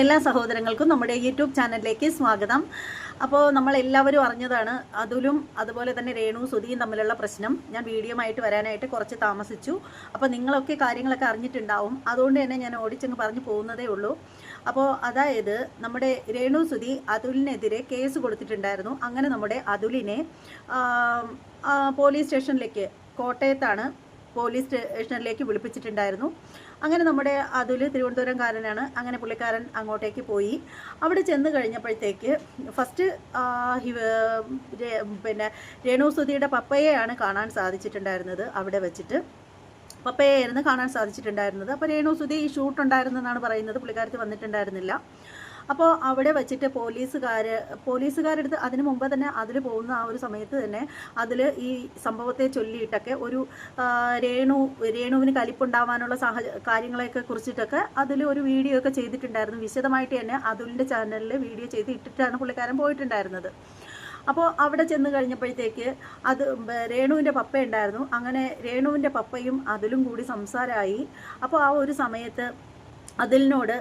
എല്ലാ സഹോദരങ്ങൾക്കും നമ്മുടെ യൂട്യൂബ് ചാനലിലേക്ക് സ്വാഗതം. അപ്പോൾ നമ്മൾ എല്ലാവരും അറിഞ്ഞതാണ് അതുലും അതുപോലെ തന്നെ രേണു സുധിയും തമ്മിലുള്ള പ്രശ്നം. ഞാൻ വീഡിയോ ആയിട്ട് വരാനായിട്ട് കുറച്ച് താമസിച്ചു. അപ്പോൾ നിങ്ങളൊക്കെ കാര്യങ്ങളൊക്കെ അറിഞ്ഞിട്ടുണ്ടാവും. അതുകൊണ്ട് തന്നെ ഞാൻ ഓടിച്ചങ്ങ് പറഞ്ഞു പോകുന്നതേ ഉള്ളൂ. അപ്പോൾ അതായത് നമ്മുടെ രേണു സുധി അതുലിനെതിരെ കേസ് കൊടുത്തിട്ടുണ്ടായിരുന്നു. അങ്ങനെ നമ്മുടെ അതുലിനെ പോലീസ് സ്റ്റേഷനിലേക്ക് കോട്ടയത്താണ് പോലീസ് സ്റ്റേഷനിലേക്ക് വിളിപ്പിച്ചിട്ടുണ്ടായിരുന്നു. അങ്ങനെ നമ്മുടെ അതിൽ തിരുവനന്തപുരംകാരനാണ്. അങ്ങനെ പുള്ളിക്കാരൻ അങ്ങോട്ടേക്ക് പോയി. അവിടെ ചെന്ന് കഴിഞ്ഞപ്പോഴത്തേക്ക് ഫസ്റ്റ് പിന്നെ രേണുസുതിയുടെ പപ്പയെയാണ് കാണാൻ സാധിച്ചിട്ടുണ്ടായിരുന്നത് അവിടെ വെച്ചിട്ട്. പപ്പയായിരുന്നു കാണാൻ സാധിച്ചിട്ടുണ്ടായിരുന്നത്. അപ്പോൾ രേണുസുതി ഈ ഷൂട്ട് ഉണ്ടായിരുന്നെന്നാണ് പറയുന്നത്. പുള്ളിക്കാരത്ത് വന്നിട്ടുണ്ടായിരുന്നില്ല. അപ്പോൾ അവിടെ വെച്ചിട്ട് പോലീസുകാർ പോലീസുകാരെടുത്ത് അതിന് മുമ്പ് തന്നെ അതിൽ പോകുന്ന ആ ഒരു സമയത്ത് തന്നെ അതിൽ ഈ സംഭവത്തെ ചൊല്ലിയിട്ടൊക്കെ ഒരു രേണു രേണുവിന് കലിപ്പുണ്ടാവാനുള്ള സാഹച കാര്യങ്ങളെയൊക്കെ കുറിച്ചിട്ടൊക്കെ അതിൽ ഒരു വീഡിയോ ഒക്കെ ചെയ്തിട്ടുണ്ടായിരുന്നു. വിശദമായിട്ട് തന്നെ അതുലിന്റെ ചാനലിൽ വീഡിയോ ചെയ്ത് ഇട്ടിട്ടാണ് പുള്ളിക്കാരൻ പോയിട്ടുണ്ടായിരുന്നത്. അപ്പോൾ അവിടെ ചെന്ന് കഴിഞ്ഞപ്പോഴത്തേക്ക് അത് രേണുവിന്റെ പപ്പ ഉണ്ടായിരുന്നു അങ്ങനെ രേണുവിന്റെ പപ്പയും അതിലും കൂടി സംസാരമായി. അപ്പോൾ ആ ഒരു സമയത്ത് അതിലിനോട്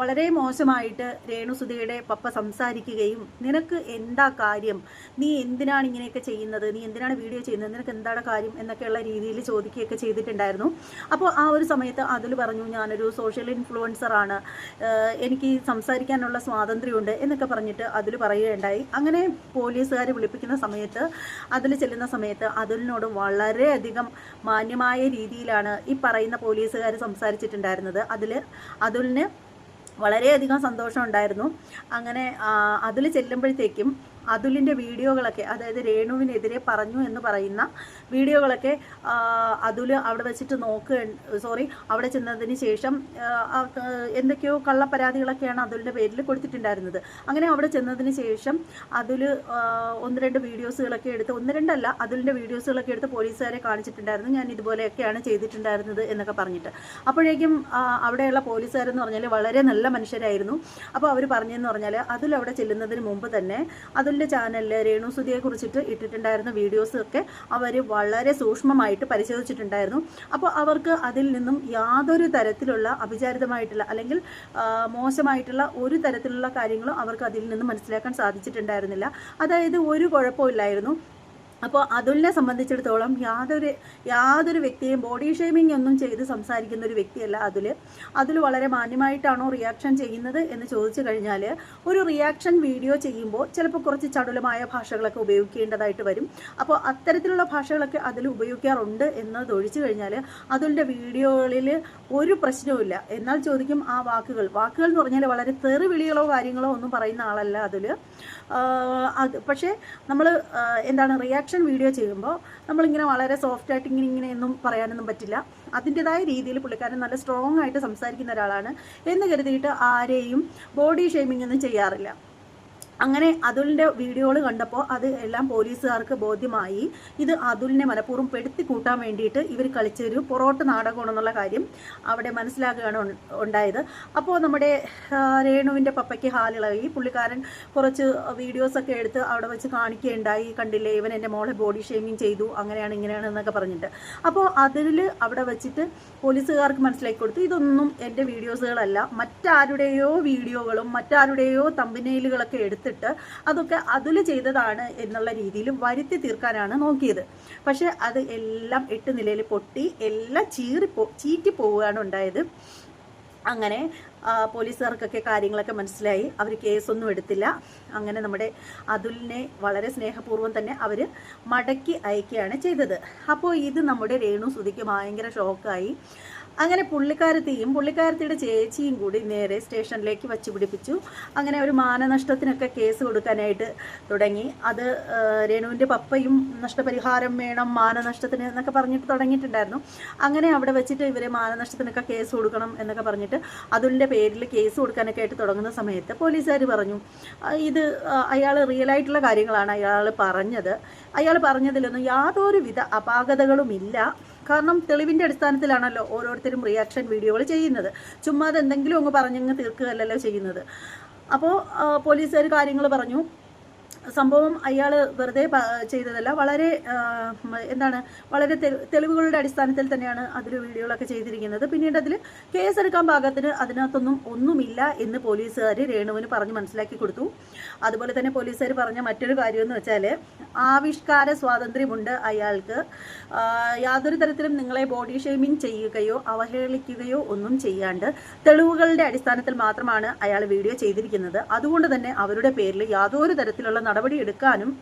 വളരെ മോശമായിട്ട് രേണുസുധയുടെ പപ്പ സംസാരിക്കുകയും നിനക്ക് എന്താ കാര്യം? നീ എന്തിനാണ് ഇങ്ങനെയൊക്കെ ചെയ്യുന്നത്? നീ എന്തിനാണ് വീഡിയോ ചെയ്യുന്നത്? നിനക്ക് എന്താണ് കാര്യം? എന്നൊക്കെയുള്ള രീതിയിൽ ചോദിക്കുകയൊക്കെ ചെയ്തിട്ടുണ്ടായിരുന്നു. അപ്പോൾ ആ ഒരു സമയത്ത് അതിൽ പറഞ്ഞു ഞാനൊരു സോഷ്യൽ ഇൻഫ്ലുവൻസറാണ് എനിക്ക് സംസാരിക്കാനുള്ള സ്വാതന്ത്ര്യമുണ്ട് എന്നൊക്കെ പറഞ്ഞിട്ട് അതിൽ പറയുകയുണ്ടായി. അങ്ങനെ പോലീസുകാരെ വിളിപ്പിക്കുന്ന സമയത്ത് അതിൽ ചെല്ലുന്ന സമയത്ത് അതിലിനോട് വളരെയധികം മാന്യമായ രീതിയിലാണ് ഈ പറയുന്ന പോലീസുകാർ സംസാരിച്ചിട്ടുണ്ടായിരുന്നത്. അതിൽ അതുലിന് വളരെയധികം സന്തോഷം ഉണ്ടായിരുന്നു. അങ്ങനെ അതിൽ ചെല്ലുമ്പോഴത്തേക്കും അതുലിന്റെ വീഡിയോകളൊക്കെ അതായത് രേണുവിനെതിരെ പറഞ്ഞു എന്ന് പറയുന്ന വീഡിയോകളൊക്കെ അതുൽ അവിടെ വെച്ചിട്ട് നോക്കുക സോറി അവിടെ ചെന്നതിന് ശേഷം എന്തൊക്കെയോ കള്ളപ്പരാതികളൊക്കെയാണ് അതുലിന്റെ പേരിൽ കൊടുത്തിട്ടുണ്ടായിരുന്നത്. അങ്ങനെ അവിടെ ചെന്നതിന് ശേഷം അതിൽ ഒന്ന് രണ്ട് വീഡിയോസുകളൊക്കെ എടുത്ത് ഒന്ന് രണ്ടല്ല അതിലിന്റെ വീഡിയോസുകളൊക്കെ എടുത്ത് പോലീസുകാരെ കാണിച്ചിട്ടുണ്ടായിരുന്നു. ഞാൻ ഇതുപോലെയൊക്കെയാണ് ചെയ്തിട്ടുണ്ടായിരുന്നത് എന്നൊക്കെ പറഞ്ഞിട്ട്. അപ്പോഴേക്കും അവിടെയുള്ള പോലീസുകാരെന്ന് പറഞ്ഞാൽ വളരെ നല്ല മനുഷ്യരായിരുന്നു. അപ്പോൾ അവർ പറഞ്ഞതെന്ന് പറഞ്ഞാൽ അതിൽ അവിടെ ചെല്ലുന്നതിന് മുമ്പ് തന്നെ അതിന്റെ ചാനലിൽ രേണുസുതിയെ കുറിച്ചിട്ട് ഇട്ടിട്ടുണ്ടായിരുന്ന വീഡിയോസൊക്കെ അവർ വളരെ സൂക്ഷ്മമായിട്ട് പരിശോധിച്ചിട്ടുണ്ടായിരുന്നു. അപ്പോൾ അവർക്ക് അതിൽ നിന്നും യാതൊരു തരത്തിലുള്ള അഭിചാരിതമായിട്ടുള്ള അല്ലെങ്കിൽ മോശമായിട്ടുള്ള ഒരു തരത്തിലുള്ള കാര്യങ്ങളും അവർക്ക് അതിൽ നിന്നും മനസ്സിലാക്കാൻ സാധിച്ചിട്ടുണ്ടായിരുന്നില്ല. അതായത് ഒരു കുഴപ്പമില്ലായിരുന്നു അപ്പോൾ അതുലിനെ സംബന്ധിച്ചിടത്തോളം യാതൊരു യാതൊരു വ്യക്തിയും ബോഡി ഷേമിംഗ് ഒന്നും ചെയ്ത് സംസാരിക്കുന്ന ഒരു വ്യക്തിയല്ല അതിൽ അതിൽ വളരെ മാന്യമായിട്ടാണോ റിയാക്ഷൻ ചെയ്യുന്നത് എന്ന് ചോദിച്ചു കഴിഞ്ഞാൽ ഒരു റിയാക്ഷൻ വീഡിയോ ചെയ്യുമ്പോൾ ചിലപ്പോൾ കുറച്ച് ചടുലമായ ഭാഷകളൊക്കെ ഉപയോഗിക്കേണ്ടതായിട്ട് വരും. അപ്പോൾ അത്തരത്തിലുള്ള ഭാഷകളൊക്കെ അതിൽ ഉപയോഗിക്കാറുണ്ട് എന്നത് ഒഴിച്ചു കഴിഞ്ഞാൽ അതിന്റെ വീഡിയോകളിൽ ഒരു പ്രശ്നവുമില്ല എന്നാൽ ചോദിക്കും ആ വാക്കുകൾ? വാക്കുകൾ എന്ന് പറഞ്ഞാൽ വളരെ തെറിവിളികളോ കാര്യങ്ങളോ ഒന്നും പറയുന്ന ആളല്ല അതിൽ അത് പക്ഷേ നമ്മൾ എന്താണ് റിയാക്ഷൻ വീഡിയോ ചെയ്യുമ്പോൾ നമ്മളിങ്ങനെ വളരെ സോഫ്റ്റ് ആയിട്ട് ഇങ്ങനെ ഇങ്ങനെയൊന്നും പറയാനൊന്നും പറ്റില്ല. അതിന്റെതായ രീതിയിൽ പുള്ളിക്കാരൻ നല്ല സ്ട്രോങ് ആയിട്ട് സംസാരിക്കുന്ന ഒരാളാണ് എന്ന് കരുതിയിട്ട് ആരെയും ബോഡി ഷേമിംഗ് ഒന്നും ചെയ്യാറില്ല. അങ്ങനെ അതുലിന്റെ വീഡിയോകൾ കണ്ടപ്പോൾ അത് എല്ലാം പോലീസുകാർക്ക് ബോധ്യമായി. ഇത് അതുലിനെ മനഃപൂർവം പെടുത്തി കൂട്ടാൻ വേണ്ടിയിട്ട് ഇവർ കളിച്ചൊരു പൊറോട്ട് നാടകമാണെന്നുള്ള കാര്യം അവിടെ മനസ്സിലാക്കുകയാണ് ഉണ്ടായത്. അപ്പോൾ നമ്മുടെ രേണുവിന്റെ പപ്പയ്ക്ക് ഹാലിളകി. പുള്ളിക്കാരൻ കുറച്ച് വീഡിയോസൊക്കെ എടുത്ത് അവിടെ വെച്ച് കാണിക്കുകയുണ്ടായി. കണ്ടില്ലേ ഇവൻ എന്റെ മോളെ ബോഡി ഷേമിങ് ചെയ്തു. അങ്ങനെയാണ് ഇങ്ങനെയാണ് എന്നൊക്കെ പറഞ്ഞിട്ട്. അപ്പോൾ അതിൽ അവിടെ വെച്ചിട്ട് പോലീസുകാർക്ക് മനസ്സിലാക്കി കൊടുത്തു. ഇതൊന്നും എന്റെ വീഡിയോസുകളല്ല. മറ്റാരുടെയോ വീഡിയോകളും മറ്റാരുടെയോ തമ്പനയിലുകളൊക്കെ എടുത്തിട്ട് അതൊക്കെ അതിൽ ചെയ്തതാണ് എന്നുള്ള രീതിയിലും വരുത്തി തീർക്കാനാണ് നോക്കിയത്. പക്ഷെ അത് എല്ലാം എട്ട് നിലയിൽ പൊട്ടി എല്ലാം ചീറി പോ ചീറ്റി പോവുകയാണ് ഉണ്ടായത്. അങ്ങനെ പോലീസുകാർക്കൊക്കെ കാര്യങ്ങളൊക്കെ മനസ്സിലായി. അവർ കേസൊന്നും എടുത്തില്ല. അങ്ങനെ നമ്മുടെ അതുലിനെ വളരെ സ്നേഹപൂർവം തന്നെ അവർ മടക്കി അയക്കുകയാണ് ചെയ്തത്. അപ്പോൾ ഇത് നമ്മുടെ രേണു സുധിക്ക് ഭയങ്കര ഷോക്കായി അങ്ങനെ പുള്ളിക്കാരത്തിയും പുള്ളിക്കാരത്തിയുടെ ചേച്ചിയും കൂടി നേരെ സ്റ്റേഷനിലേക്ക് വച്ച് പിടിപ്പിച്ചു. അങ്ങനെ ഒരു മാനനഷ്ടത്തിനൊക്കെ കേസ് കൊടുക്കാനായിട്ട് തുടങ്ങി. അത് രേണുവിന്റെ പപ്പയും നഷ്ടപരിഹാരം വേണം മാനനഷ്ടത്തിന് എന്നൊക്കെ പറഞ്ഞിട്ട് തുടങ്ങിയിട്ടുണ്ടായിരുന്നു. അങ്ങനെ അവിടെ വെച്ചിട്ട് ഇവരെ മാനനഷ്ടത്തിനൊക്കെ കേസ് കൊടുക്കണം എന്നൊക്കെ പറഞ്ഞിട്ട് അതിന്റെ പേരിൽ കേസ് കൊടുക്കാനൊക്കെ ആയിട്ട് തുടങ്ങുന്ന സമയത്ത് പോലീസുകാർ പറഞ്ഞു ഇത് അയാൾ റിയൽ ആയിട്ടുള്ള കാര്യങ്ങളാണ് അയാൾ പറഞ്ഞത്. അയാൾ പറഞ്ഞതിലൊന്നും യാതൊരുവിധ അപാകതകളുമില്ല. കാരണം തെളിവിന്റെ അടിസ്ഥാനത്തിലാണല്ലോ ഓരോരുത്തരും റിയാക്ഷൻ വീഡിയോകൾ ചെയ്യുന്നത്. ചുമ്മാതെ എന്തെങ്കിലും അങ്ങ് പറഞ്ഞങ്ങ് തീർക്കുകയല്ലല്ലോ ചെയ്യുന്നത്. അപ്പോൾ പോലീസുകാർ കാര്യങ്ങൾ പറഞ്ഞു. സംഭവം അയാൾ വെറുതെ ചെയ്തതല്ല. വളരെ എന്താണ് വളരെ തെളിവുകളുടെ അടിസ്ഥാനത്തിൽ തന്നെയാണ് അതിൽ വീഡിയോകളൊക്കെ ചെയ്തിരിക്കുന്നത്. പിന്നീട് അതിൽ കേസെടുക്കാൻ പാകത്തിന് അതിനകത്തൊന്നും ഒന്നുമില്ല എന്ന് പോലീസുകാർ രേണുവിന് പറഞ്ഞ് മനസ്സിലാക്കി കൊടുത്തു. അതുപോലെ തന്നെ പോലീസുകാർ പറഞ്ഞ മറ്റൊരു കാര്യം എന്ന് വെച്ചാൽ ആവിഷ്കാര സ്വാതന്ത്ര്യമുണ്ട് അയാൾക്ക്. യാതൊരു തരത്തിലും നിങ്ങളെ ബോഡി ഷെയ്മിങ് ചെയ്യുകയോ അവഹേളിക്കുകയോ ഒന്നും ചെയ്യാണ്ട് തെളിവുകളുടെ അടിസ്ഥാനത്തിൽ മാത്രമാണ് അയാൾ വീഡിയോ ചെയ്തിരിക്കുന്നത്. അതുകൊണ്ട് തന്നെ അവരുടെ പേരിൽ യാതൊരു തരത്തിലുള്ള നടപടി എടുക്കാനും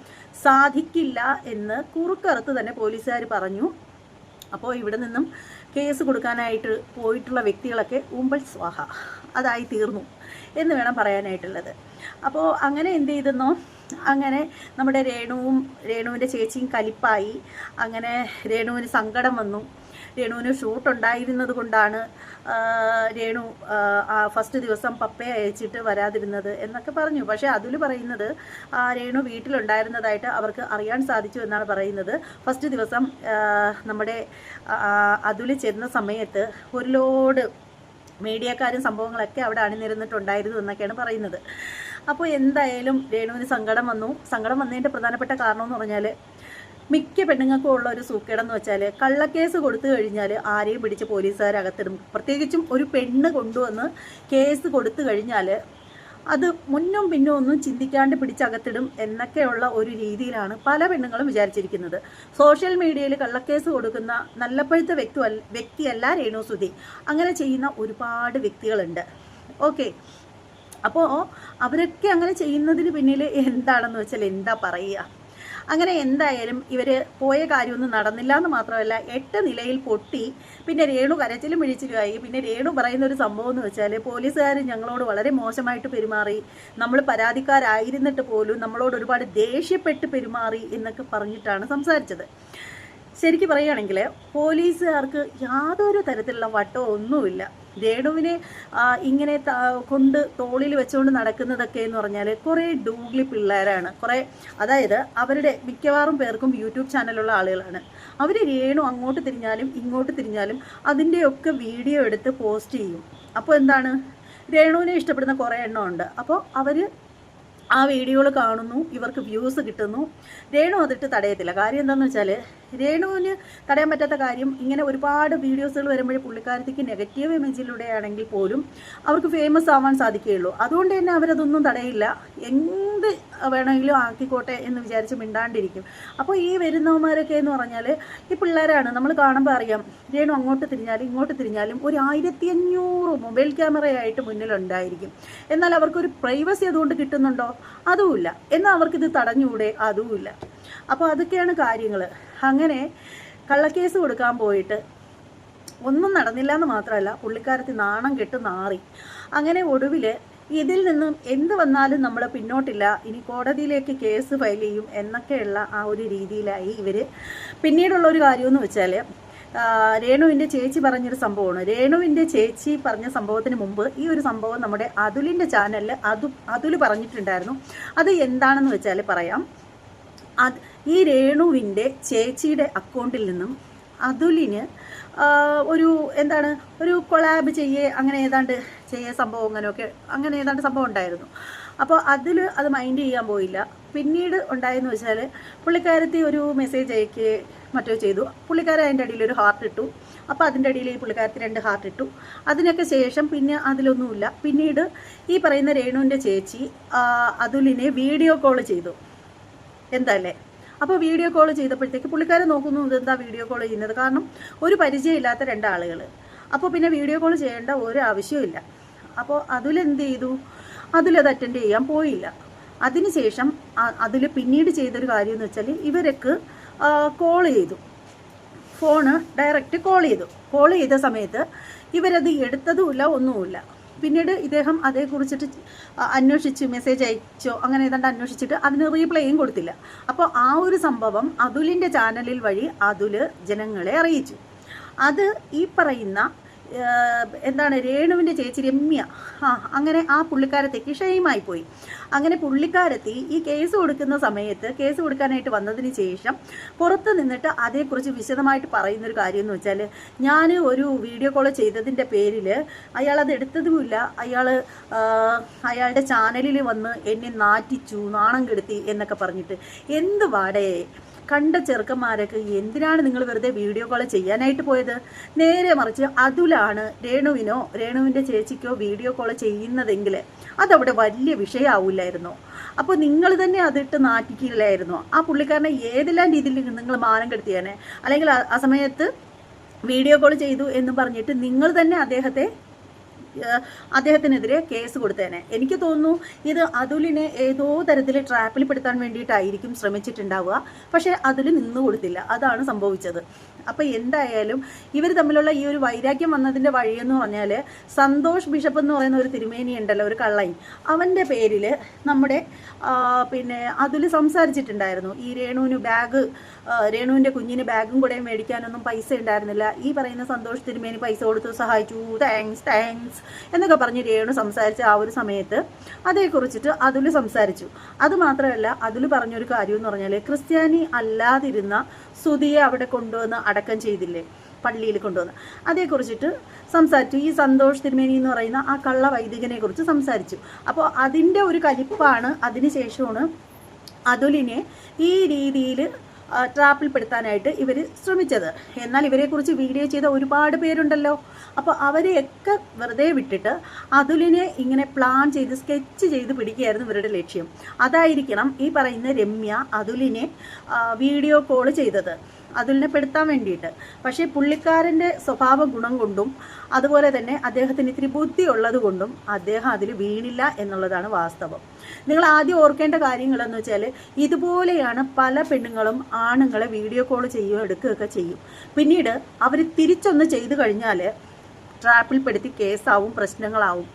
സാധിക്കില്ല എന്ന് കുറുക്കറുത്ത് തന്നെ പോലീസുകാർ പറഞ്ഞു. അപ്പോൾ ഇവിടെ നിന്നും കേസ് കൊടുക്കാനായിട്ട് പോയിട്ടുള്ള വ്യക്തികളൊക്കെ ഉമ്പൽ സ്വാഹ അതായി തീർന്നു എന്ന് വേണം പറയാനായിട്ടുള്ളത്. അപ്പോൾ അങ്ങനെ എന്ത് ചെയ്തെന്നോ? അങ്ങനെ നമ്മുടെ രേണുവും രേണുവിന്റെ ചേച്ചിയും കലിപ്പായി. അങ്ങനെ രേണുവിന് സങ്കടം വന്നു. രേണുവിന് ഷൂട്ട് ഉണ്ടായിരുന്നത് കൊണ്ടാണ് രേണു ഫസ്റ്റ് ദിവസം പപ്പയെ അയച്ചിട്ട് വരാതിരുന്നത് എന്നൊക്കെ പറഞ്ഞു. പക്ഷേ അതിൽ പറയുന്നത് രേണു വീട്ടിലുണ്ടായിരുന്നതായിട്ട് അവർക്ക് അറിയാൻ സാധിച്ചു എന്നാണ് പറയുന്നത്. ഫസ്റ്റ് ദിവസം നമ്മുടെ അതിൽ ചെന്ന സമയത്ത് ഒരു ലോഡ് മീഡിയക്കാരും സംഭവങ്ങളൊക്കെ അവിടെ അണിനിരന്നിട്ടുണ്ടായിരുന്നു എന്നൊക്കെയാണ് പറയുന്നത്. അപ്പോൾ എന്തായാലും രേണുവിന് സങ്കടം വന്നു. സങ്കടം വന്നതിന്റെ പ്രധാനപ്പെട്ട കാരണം എന്ന് പറഞ്ഞാൽ മിക്ക പെണ്ണുങ്ങൾക്കും ഉള്ള ഒരു സൂക്കേടെന്ന് വെച്ചാൽ കള്ളക്കേസ് കൊടുത്തു കഴിഞ്ഞാൽ ആരെയും പിടിച്ച് പോലീസുകാർ അകത്തിടും പ്രത്യേകിച്ചും ഒരു പെണ്ണ് കൊണ്ടുവന്ന് കേസ് കൊടുത്തു കഴിഞ്ഞാൽ അത് മുന്നും പിന്നും ഒന്നും ചിന്തിക്കാണ്ട് പിടിച്ചകത്തിടും എന്നൊക്കെയുള്ള ഒരു രീതിയിലാണ് പല പെണ്ണുങ്ങളും വിചാരിച്ചിരിക്കുന്നത്. സോഷ്യൽ മീഡിയയിൽ കള്ളക്കേസ് കൊടുക്കുന്ന നല്ലപ്പോഴത്തെ വ്യക്തി വ്യക്തിയല്ല രേണു സുധി അങ്ങനെ ചെയ്യുന്ന ഒരുപാട് വ്യക്തികളുണ്ട്. ഓക്കെ. അപ്പോൾ അവരൊക്കെ അങ്ങനെ ചെയ്യുന്നതിന് പിന്നിൽ എന്താണെന്ന് വെച്ചാൽ എന്താ പറയുക? അങ്ങനെ എന്തായാലും ഇവർ പോയ കാര്യമൊന്നും നടന്നില്ല എന്ന് മാത്രമല്ല എട്ട് നിലയിൽ പൊട്ടി. പിന്നെ രേണു കരച്ചിലും വിഴിച്ചിലുമായി പിന്നെ രേണു പറയുന്ന ഒരു സംഭവം എന്ന് വെച്ചാൽ പോലീസുകാർ ഞങ്ങളോട് വളരെ മോശമായിട്ട് പെരുമാറി. നമ്മൾ പരാതിക്കാരായിരുന്നിട്ട് പോലും നമ്മളോട് ഒരുപാട് ദേഷ്യപ്പെട്ട് പെരുമാറി എന്നൊക്കെ പറഞ്ഞിട്ടാണ് സംസാരിച്ചത്. ശരിക്കും പറയുകയാണെങ്കിൽ പോലീസുകാർക്ക് യാതൊരു തരത്തിലുള്ള വട്ടവും ഒന്നുമില്ല രേണുവിനെ ഇങ്ങനെ കൊണ്ട് തോളിൽ വെച്ചുകൊണ്ട് നടക്കുന്നതൊക്കെ എന്ന് പറഞ്ഞാൽ കുറേ ഡൂഗ്ലി പിള്ളേരാണ്. കുറേ അതായത് അവരുടെ മിക്കവാറും പേർക്കും യൂട്യൂബ് ചാനലുള്ള ആളുകളാണ്. അവർ രേണു അങ്ങോട്ട് തിരിഞ്ഞാലും ഇങ്ങോട്ട് തിരിഞ്ഞാലും അതിന്റെയൊക്കെ വീഡിയോ എടുത്ത് പോസ്റ്റ് ചെയ്യും. അപ്പോൾ എന്താണ്? രേണുവിനെ ഇഷ്ടപ്പെടുന്ന കുറേ എണ്ണം ഉണ്ട്. അപ്പോൾ അവർ ആ വീഡിയോകൾ കാണുന്നു ഇവർക്ക് വ്യൂസ് കിട്ടുന്നു. രേണു അതിട്ട് തടയത്തില്ല. കാര്യം എന്താണെന്ന് വെച്ചാൽ രേണുവിന് തടയാൻ പറ്റാത്ത കാര്യം ഇങ്ങനെ ഒരുപാട് വീഡിയോസുകൾ വരുമ്പോഴേ പുള്ളിക്കാരത്തേക്ക് നെഗറ്റീവ് ഇമേജിലൂടെയാണെങ്കിൽ പോലും അവർക്ക് ഫേമസ് ആവാൻ സാധിക്കുകയുള്ളൂ. അതുകൊണ്ട് തന്നെ അവരതൊന്നും തടയില്ല. എന്ത് വേണമെങ്കിലും ആക്കിക്കോട്ടെ എന്ന് വിചാരിച്ച് മിണ്ടാണ്ടിരിക്കും. അപ്പോൾ ഈ വരുന്നവന്മാരൊക്കെ എന്ന് പറഞ്ഞാൽ ഈ പിള്ളേരാണ്. നമ്മൾ കാണുമ്പോൾ അറിയാം രേണു അങ്ങോട്ട് തിരിഞ്ഞാലും ഇങ്ങോട്ട് തിരിഞ്ഞാലും ഒരു ആയിരത്തി അഞ്ഞൂറ് മൊബൈൽ ക്യാമറയായിട്ട് മുന്നിലുണ്ടായിരിക്കും. എന്നാൽ അവർക്കൊരു പ്രൈവസി അതുകൊണ്ട് കിട്ടുന്നുണ്ടോ? അതുമില്ല. എന്നാൽ അവർക്കിത് തടഞ്ഞുകൂടെ? അതുമില്ല. അപ്പോൾ അതൊക്കെയാണ് കാര്യങ്ങൾ അങ്ങനെ കള്ളക്കേസ് കൊടുക്കാൻ പോയിട്ട് ഒന്നും നടന്നില്ല എന്ന് മാത്രമല്ല പുള്ളിക്കാരത്തി നാണം കെട്ട് നാറി. അങ്ങനെ ഒടുവിൽ ഇതിൽ നിന്നും എന്ത് വന്നാലും നമ്മൾ പിന്നോട്ടില്ല ഇനി കോടതിയിലേക്ക് കേസ് ഫയൽ ചെയ്യും എന്നൊക്കെയുള്ള ആ ഒരു രീതിയിലായി ഇവർ പിന്നീടുള്ള ഒരു കാര്യമെന്ന് വെച്ചാൽ രേണുവിന്റെ ചേച്ചി പറഞ്ഞൊരു സംഭവമാണ്. രേണുവിന്റെ ചേച്ചി പറഞ്ഞ സംഭവത്തിന് മുമ്പ് ഈ ഒരു സംഭവം നമ്മുടെ അതുലിന്റെ ചാനലിൽ അതു അതുൽ പറഞ്ഞിട്ടുണ്ടായിരുന്നു. അത് എന്താണെന്ന് വെച്ചാൽ പറയാം. അത് ഈ രേണുവിന്റെ ചേച്ചിയുടെ അക്കൗണ്ടിൽ നിന്നും അതുലിന് ഒരു എന്താണ് ഒരു കൊളാബ് ചെയ്യേ അങ്ങനെ ഏതാണ്ട് ചെയ്യേ സംഭവം അങ്ങനെയൊക്കെ അങ്ങനെ ഏതാണ്ട് സംഭവം ഉണ്ടായിരുന്നു. അപ്പോൾ അതിൽ അത് മൈൻഡ് ചെയ്യാൻ പോയില്ല. പിന്നീട് ഉണ്ടായെന്ന് വെച്ചാൽ പുള്ളിക്കാരത്തി ഒരു മെസ്സേജ് അയക്കുകയെ മറ്റോ ചെയ്തു. പുള്ളിക്കാരൻ അതിന്റെ അടിയിൽ ഒരു ഹാർട്ട് ഇട്ടു. അപ്പോൾ അതിന്റെ അടിയിൽ ഈ പുള്ളിക്കാരത്തി രണ്ട് ഹാർട്ട് ഇട്ടു. അതിനൊക്കെ ശേഷം പിന്നെ അതിലൊന്നുമില്ല. പിന്നീട് ഈ പറയുന്ന രേണുവിന്റെ ചേച്ചി അതുലിനെ വീഡിയോ കോൾ ചെയ്തു. എന്തല്ലേ? അപ്പോൾ വീഡിയോ കോൾ ചെയ്തപ്പോഴത്തേക്ക് പുള്ളിക്കാരൻ നോക്കുന്നു ഇതെന്താ വീഡിയോ കോൾ ചെയ്യുന്നത്? കാരണം ഒരു പരിചയമില്ലാത്ത രണ്ടാളുകൾ അപ്പോൾ പിന്നെ വീഡിയോ കോൾ ചെയ്യേണ്ട ഒരു ആവശ്യമില്ല അപ്പോൾ അതിലെന്ത് ചെയ്തു? അതിലത് അറ്റൻഡ് ചെയ്യാൻ പോയില്ല. അതിനുശേഷം അതിൽ പിന്നീട് ചെയ്തൊരു കാര്യം എന്ന് വെച്ചാൽ ഇവരൊക്കെ കോൾ ചെയ്തു. ഫോണ് ഡയറക്റ്റ് കോൾ ചെയ്തു. കോൾ ചെയ്ത സമയത്ത് ഇവരത് എടുത്തതുമില്ല ഒന്നുമില്ല. പിന്നീട് ഇദ്ദേഹം അതേക്കുറിച്ചിട്ട് കുറിച്ചിട്ട് അന്വേഷിച്ച് മെസ്സേജ് അയച്ചോ അങ്ങനെ ഏതാണ്ട് അന്വേഷിച്ചിട്ട് അതിന് റീപ്ലേയും കൊടുത്തില്ല. അപ്പോൾ ആ ഒരു സംഭവം അതുലിന്റെ ചാനലിൽ വഴി അതുൽ ജനങ്ങളെ അറിയിച്ചു. അത് ഈ പറയുന്ന എന്താണ് രേണുവിന്റെ ചേച്ചി രമ്യ. ആ അങ്ങനെ ആ പുള്ളിക്കാരത്തേക്ക് ഷെയിമായി പോയി. അങ്ങനെ പുള്ളിക്കാരത്തി ഈ കേസ് കൊടുക്കുന്ന സമയത്ത് കേസ് കൊടുക്കാനായിട്ട് വന്നതിന് ശേഷം പുറത്ത് നിന്നിട്ട് അതേക്കുറിച്ച് വിശദമായിട്ട് പറയുന്നൊരു കാര്യം എന്ന് വെച്ചാൽ ഞാൻ ഒരു വീഡിയോ കോൾ ചെയ്തതിന്റെ പേരിൽ അയാൾ അത് എടുത്തതുമില്ല. അയാൾ അയാളുടെ ചാനലിൽ വന്ന് എന്നെ നാറ്റിച്ചു നാണം കെടുത്തി എന്നൊക്കെ പറഞ്ഞിട്ട്. എന്ത് വാടേ കണ്ട ചെറുക്കന്മാരൊക്കെ എന്തിനാണ് നിങ്ങൾ വെറുതെ വീഡിയോ കോൾ ചെയ്യാനായിട്ട് പോയത്? നേരെ മറിച്ച് അതുലാണ് രേണുവിനോ രേണുവിന്റെ ചേച്ചിക്കോ വീഡിയോ കോൾ ചെയ്യുന്നതെങ്കിൽ അതവിടെ വലിയ വിഷയമാവില്ലായിരുന്നു അപ്പോൾ നിങ്ങൾ തന്നെ അതിട്ട് നാട്ടിക്കില്ലായിരുന്നു ആ പുള്ളിക്കാരനെ ഏതെല്ലാം രീതിയിൽ നിങ്ങൾ മാനം കെടുത്തിയാനെ? അല്ലെങ്കിൽ ആ- സമയത്ത് വീഡിയോ കോൾ ചെയ്തു എന്ന് പറഞ്ഞിട്ട് നിങ്ങൾ തന്നെ അദ്ദേഹത്തെ അദ്ദേഹത്തിനെതിരെ കേസ് കൊടുത്തേനെ എനിക്ക് തോന്നുന്നു ഇത് അതുലിനെ ഏതോ തരത്തിൽ ട്രാപ്പിൽ പെടുത്താൻ വേണ്ടിയിട്ടായിരിക്കും ശ്രമിച്ചിട്ടുണ്ടാവുക. പക്ഷേ അതിൽ നിന്നു കൊടുത്തില്ല. അതാണ് സംഭവിച്ചത്. അപ്പോൾ എന്തായാലും ഇവർ തമ്മിലുള്ള ഈ ഒരു വൈരാഗ്യം വന്നതിന്റെ വഴിയെന്ന് പറഞ്ഞാൽ സന്തോഷ് ബിഷപ്പ് എന്ന് പറയുന്ന ഒരു തിരുമേനി ഉണ്ടല്ലോ ഒരു കള്ളൈൻ. അവന്റെ പേരിൽ നമ്മുടെ പിന്നെ അതിൽ സംസാരിച്ചിട്ടുണ്ടായിരുന്നു. ഈ രേണുവിന് ബാഗ് രേണുവിന്റെ കുഞ്ഞിന് ബാഗും കൂടെ മേടിക്കാനൊന്നും പൈസ ഉണ്ടായിരുന്നില്ല. ഈ പറയുന്ന സന്തോഷ് തിരുമേനി പൈസ കൊടുത്ത് സഹായിച്ചു. താങ്ക്സ് താങ്ക്സ് എന്നൊക്കെ പറഞ്ഞ് രേണു സംസാരിച്ച ആ ഒരു സമയത്ത് അതേക്കുറിച്ചിട്ട് അതിൽ സംസാരിച്ചു. അത് മാത്രമല്ല അതിൽ പറഞ്ഞൊരു കാര്യം എന്ന് പറഞ്ഞാൽ ക്രിസ്ത്യാനി അല്ലാതിരുന്ന സുതിയെ അവിടെ കൊണ്ടുവന്ന് അടക്കം ചെയ്തില്ലേ? പള്ളിയിൽ കൊണ്ടുവന്ന്. അതേക്കുറിച്ചിട്ട് സംസാരിച്ചു. ഈ സന്തോഷ് തിരുമേനി എന്ന് പറയുന്ന ആ കള്ള വൈദികനെ കുറിച്ച് സംസാരിച്ചു. അപ്പോൾ അതിന്റെ ഒരു കലിപ്പാണ് അതിനുശേഷമാണ് അതുലിനെ ഈ രീതിയിൽ ട്രാപ്പിൽപ്പെടുത്താനായിട്ട് ഇവർ ശ്രമിച്ചത്. എന്നാൽ ഇവരെക്കുറിച്ച് വീഡിയോ ചെയ്ത ഒരുപാട് പേരുണ്ടല്ലോ. അപ്പോൾ അവരെയൊക്കെ വെറുതെ വിട്ടിട്ട് അതുലിനെ ഇങ്ങനെ പ്ലാൻ ചെയ്ത് സ്കെച്ച് ചെയ്ത് പിടിക്കുകയായിരുന്നു ഇവരുടെ ലക്ഷ്യം. അതായിരിക്കണം ഈ പറയുന്ന രമ്യ അതുലിനെ വീഡിയോ കോൾ ചെയ്തത്. അതുലിനെ പെടുത്താൻ വേണ്ടിയിട്ട്. പക്ഷേ പുള്ളിക്കാരന്റെ സ്വഭാവ ഗുണം കൊണ്ടും അതുപോലെ തന്നെ അദ്ദേഹത്തിന് ഇത്തിരി ബുദ്ധി ഉള്ളത് കൊണ്ടും അദ്ദേഹം അതിൽ വീണില്ല എന്നുള്ളതാണ് വാസ്തവം. നിങ്ങൾ ആദ്യം ഓർക്കേണ്ട കാര്യങ്ങളെന്ന് വെച്ചാൽ ഇതുപോലെയാണ് പല പെണ്ണുങ്ങളും ആണുങ്ങളെ വീഡിയോ കോൾ ചെയ്യുകയോ എടുക്കുകയൊക്കെ ചെയ്യും. പിന്നീട് അവർ തിരിച്ചൊന്ന് ചെയ്തു കഴിഞ്ഞാൽ ട്രാപ്പിൽപ്പെടുത്തി കേസാവും പ്രശ്നങ്ങളാവും.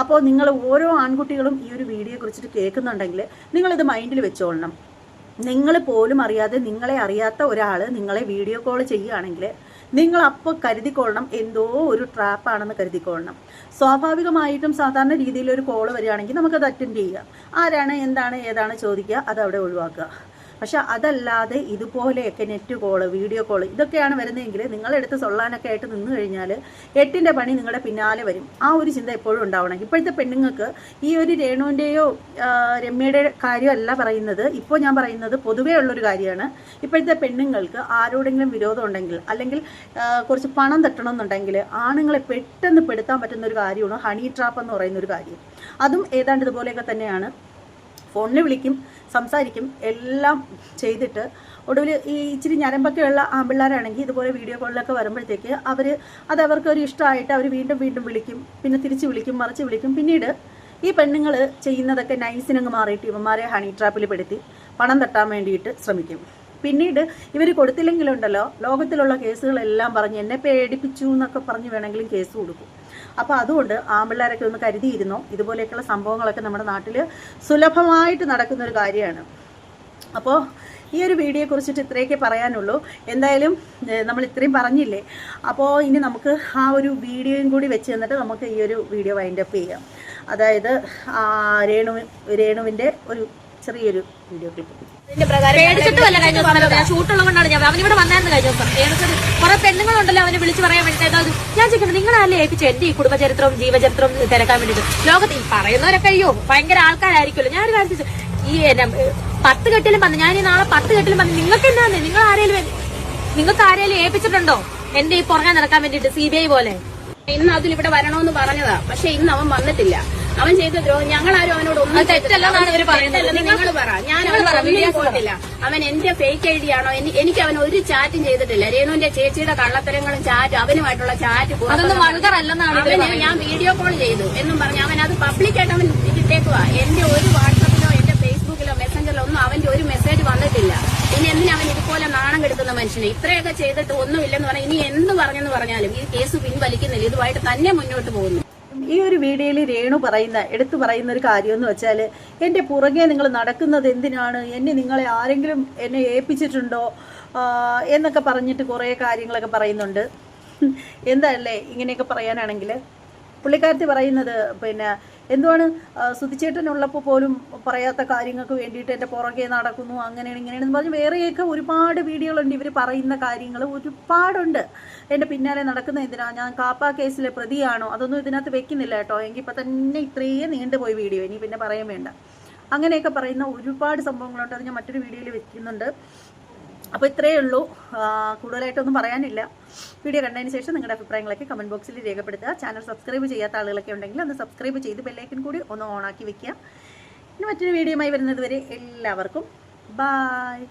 അപ്പോൾ നിങ്ങൾ ഓരോ ആൺകുട്ടികളും ഈ ഒരു വീഡിയോ കുറിച്ചിട്ട് കേൾക്കുന്നുണ്ടെങ്കിൽ നിങ്ങളിത് മൈൻഡിൽ വെച്ചോളണം. നിങ്ങൾ പോലും അറിയാതെ നിങ്ങളെ അറിയാത്ത ഒരാൾ നിങ്ങളെ വീഡിയോ കോൾ ചെയ്യുകയാണെങ്കിൽ നിങ്ങൾ അപ്പോൾ കരുതിക്കൊള്ളണം. എന്തോ ഒരു ട്രാപ്പാണെന്ന് കരുതിക്കൊള്ളണം. സ്വാഭാവികമായിട്ടും സാധാരണ രീതിയിൽ ഒരു കോൾ വരികയാണെങ്കിൽ നമുക്കത് അറ്റൻഡ് ചെയ്യുക. ആരാണ് എന്താണ് ഏതാണ് ചോദിക്കുക അത് അവിടെ ഒഴിവാക്കുക. പക്ഷെ അതല്ലാതെ ഇതുപോലെയൊക്കെ നെറ്റ് കോൾ വീഡിയോ കോൾ ഇതൊക്കെയാണ് വരുന്നതെങ്കിൽ നിങ്ങളെടുത്ത് സൊള്ളാനൊക്കെ ആയിട്ട് നിന്ന് കഴിഞ്ഞാൽ എട്ടിന്റെ പണി നിങ്ങളുടെ പിന്നാലെ വരും. ആ ഒരു ചിന്ത എപ്പോഴും ഉണ്ടാവണം. ഇപ്പോഴത്തെ പെണ്ണുങ്ങൾക്ക് ഈ ഒരു രേണുവിന്റെയോ രമ്യയുടെ കാര്യമല്ല പറയുന്നത്. ഇപ്പോൾ ഞാൻ പറയുന്നത് പൊതുവേ ഉള്ളൊരു കാര്യമാണ്. ഇപ്പോഴത്തെ പെണ്ണുങ്ങൾക്ക് ആരോടെങ്കിലും വിരോധം ഉണ്ടെങ്കിൽ അല്ലെങ്കിൽ കുറച്ച് പണം തട്ടണമെന്നുണ്ടെങ്കിൽ ആണുങ്ങളെ പെട്ടെന്ന് പെടുത്താൻ പറ്റുന്ന ഒരു കാര്യമാണ് ഹണി ട്രാപ്പ് എന്ന് പറയുന്ന ഒരു കാര്യം. അതും ഏതാണ്ട് ഇതുപോലെയൊക്കെ തന്നെയാണ്. ഫോണിൽ വിളിക്കും സംസാരിക്കും എല്ലാം ചെയ്തിട്ട് ഒടുവിൽ ഈ ഇച്ചിരി ഞരമ്പൊക്കെയുള്ള ആമ്പിള്ളേരാണെങ്കിൽ ഇതുപോലെ വീഡിയോ കോളിലൊക്കെ വരുമ്പോഴത്തേക്ക് അവർ അത് അവർക്ക് ഒരു ഇഷ്ടമായിട്ട് അവർ വീണ്ടും വീണ്ടും വിളിക്കും പിന്നെ തിരിച്ച് വിളിക്കും മറിച്ച് വിളിക്കും. പിന്നീട് ഈ പെണ്ണുങ്ങൾ ചെയ്യുന്നതൊക്കെ നൈസിനങ്ങ് മാറിയിട്ട് ഇവന്മാരെ ഹണി ട്രാപ്പിൽ പെടുത്തി പണം തട്ടാൻ വേണ്ടിയിട്ട് ശ്രമിക്കും. പിന്നീട് ഇവർ കൊടുത്തില്ലെങ്കിലുണ്ടല്ലോ ലോകത്തിലുള്ള കേസുകളെല്ലാം പറഞ്ഞ് എന്നെ പേടിപ്പിച്ചു എന്നൊക്കെ പറഞ്ഞ് വേണമെങ്കിലും കേസ് കൊടുക്കും. അപ്പോൾ അതുകൊണ്ട് ആമ്പിള്ളേരൊക്കെ ഒന്ന് കരുതിയിരുന്നോ. ഇതുപോലെയൊക്കെയുള്ള സംഭവങ്ങളൊക്കെ നമ്മുടെ നാട്ടിൽ സുലഭമായിട്ട് നടക്കുന്ന ഒരു കാര്യമാണ്. അപ്പോൾ ഈ ഒരു വീഡിയോയെ കുറിച്ചിട്ട് ഇത്രയൊക്കെ പറയാനുള്ളൂ. എന്തായാലും നമ്മൾ ഇത്രയും പറഞ്ഞില്ലേ? അപ്പോൾ ഇനി നമുക്ക് ആ ഒരു വീഡിയോയും കൂടി വെച്ച് തന്നിട്ട് നമുക്ക് ഈ ഒരു വീഡിയോ വൈൻഡപ്പ് ചെയ്യാം. അതായത് രേണു രേണുവിന്റെ ഒരു ചെറിയൊരു വീഡിയോ ക്ലിപ്പ് ദിവസം ഞാൻ ഷൂട്ടുള്ളത് കൊണ്ടാണ് ഞാൻ അവൻ ഇവിടെ വന്നായിരുന്നു കഴിഞ്ഞ ദിവസം. ഏതൊക്കെ കുറെ പെണ്ണുങ്ങളുണ്ടല്ലോ അവനെ വിളിച്ചു പറയാൻ വേണ്ടിയിട്ട് ഞാൻ ചോദിക്കുന്നത് നിങ്ങളല്ലേ ഏൽപ്പിച്ചു? എന്റെ ഈ കുടുംബചരിത്രവും ജീവചരിത്രവും തിരക്കാൻ വേണ്ടിയിട്ട് ലോകത്ത് ഈ പറയുന്നവരൊക്കെ അയ്യോ ഭയങ്കര ആൾക്കാരായിരിക്കുമല്ലോ. ഞാനൊരു കാര്യം ഈ പത്ത് കെട്ടിലും വന്ന് ഞാൻ ഈ നാളെ പത്ത് കെട്ടിലും വന്ന് നിങ്ങൾക്ക് എന്താന്ന്? നിങ്ങൾ ആരെങ്കിലും നിങ്ങൾക്ക് ആരെങ്കിലും ഏൽപ്പിച്ചിട്ടുണ്ടോ? എന്റെ ഈ പുറകെ നടക്കാൻ വേണ്ടിയിട്ട് സി ബി ഐ പോലെ? ഇന്ന് അതിൽ ഇവിടെ വരണമെന്ന് പറഞ്ഞതാ. പക്ഷെ ഇന്ന് അവൻ വന്നിട്ടില്ല. അവൻ ചെയ്ത ദ്രോഹം ഞങ്ങൾ ആരും അവനോട് ഒന്നും പറയുന്നത്. നിങ്ങൾ പറ. ഞാൻ പോയിട്ടില്ല. അവൻ എന്റെ ഫേക്ക് ഐ ഡി ആണോ? എനിക്ക് അവൻ ഒരു ചാറ്റും ചെയ്തിട്ടില്ല. രേണുവിന്റെ ചേച്ചിയുടെ കള്ളത്തരങ്ങളും ചാറ്റ് അവനുമായിട്ടുള്ള ചാറ്റ് അവന് ഞാൻ വീഡിയോ കോൾ ചെയ്തു എന്നും പറഞ്ഞു. അവൻ അത് പബ്ലിക്കായിട്ട് അവൻ ഇട്ടേക്കുവാ. എന്റെ ഒരു വാട്സപ്പിലോ എന്റെ ഫേസ്ബുക്കിലോ മെസ്സഞ്ചറിലോ ഒന്നും അവന്റെ ഒരു മെസ്സേജ് വന്നിട്ടില്ല. ഇനി എന്തിനാ അവൻ ഇതുപോലെ നാണം കെടുക്കുന്ന മനുഷ്യനെ? ഇത്രയൊക്കെ ചെയ്തിട്ട് ഒന്നുമില്ലെന്ന് പറഞ്ഞാൽ ഇനി എന്ത് പറഞ്ഞെന്ന് പറഞ്ഞാലും ഈ കേസ് പിൻവലിക്കുന്നില്ല. ഇതുമായിട്ട് തന്നെ മുന്നോട്ട് പോകുന്നു. ഈ ഒരു വീഡിയോയിൽ രേണു പറയുന്ന എടുത്തു പറയുന്ന ഒരു കാര്യം എന്ന് വെച്ചാൽ എന്റെ പുറകെ നിങ്ങൾ നടക്കുന്നത് എന്തിനാണ്? എന്നെ നിങ്ങളെ ആരെങ്കിലും എന്നെ ഏൽപ്പിച്ചിട്ടുണ്ടോ? എന്നൊക്കെ പറഞ്ഞിട്ട് കുറേ കാര്യങ്ങളൊക്കെ പറയുന്നുണ്ട്. എന്താല്ലേ ഇങ്ങനെയൊക്കെ പറയാനാണെങ്കിൽ? പുള്ളിക്കാരത്തി പറയുന്നത് പിന്നെ എന്തുവാണ്? സുതിച്ചേട്ടനുള്ളപ്പോൾ പോലും പറയാത്ത കാര്യങ്ങൾക്ക് വേണ്ടിയിട്ട് എന്റെ പുറകെ നടക്കുന്നു അങ്ങനെയാണ് ഇങ്ങനെയാണെന്ന് പറഞ്ഞ് വേറെയൊക്കെ ഒരുപാട് വീഡിയോകളുണ്ട് ഇവർ പറയുന്ന കാര്യങ്ങൾ ഒരുപാടുണ്ട്. എന്റെ പിന്നാലെ നടക്കുന്ന എന്തിനാ? ഞാൻ കാപ്പാ കേസിലെ പ്രതിയാണോ? അതൊന്നും ഇതിനകത്ത് വെക്കുന്നില്ല കേട്ടോ. എങ്കിൽ ഇപ്പം തന്നെ ഇത്രയും നീണ്ടുപോയി വീഡിയോ ഇനി പിന്നെ പറയാൻ വേണ്ട. അങ്ങനെയൊക്കെ പറയുന്ന ഒരുപാട് സംഭവങ്ങളുണ്ട്. അത് ഞാൻ മറ്റൊരു വീഡിയോയിൽ വെക്കുന്നുണ്ട്. അപ്പോൾ ഇത്രയേ ഉള്ളൂ. കൂടുതലായിട്ടൊന്നും പറയാനില്ല. വീഡിയോ കണ്ടതിന് ശേഷം നിങ്ങളുടെ അഭിപ്രായങ്ങളൊക്കെ കമന്റ് ബോക്സിൽ രേഖപ്പെടുത്തുക. ചാനൽ സബ്സ്ക്രൈബ് ചെയ്യാത്ത ആളുകളൊക്കെ ഉണ്ടെങ്കിൽ ഒന്ന് സബ്സ്ക്രൈബ് ചെയ്ത് ബെല്ലൈക്കൻ കൂടി ഒന്ന് ഓണാക്കി വെക്കുക. ഇനി മറ്റൊരു വീഡിയോയുമായി വരുന്നത് വരെ എല്ലാവർക്കും ബായ്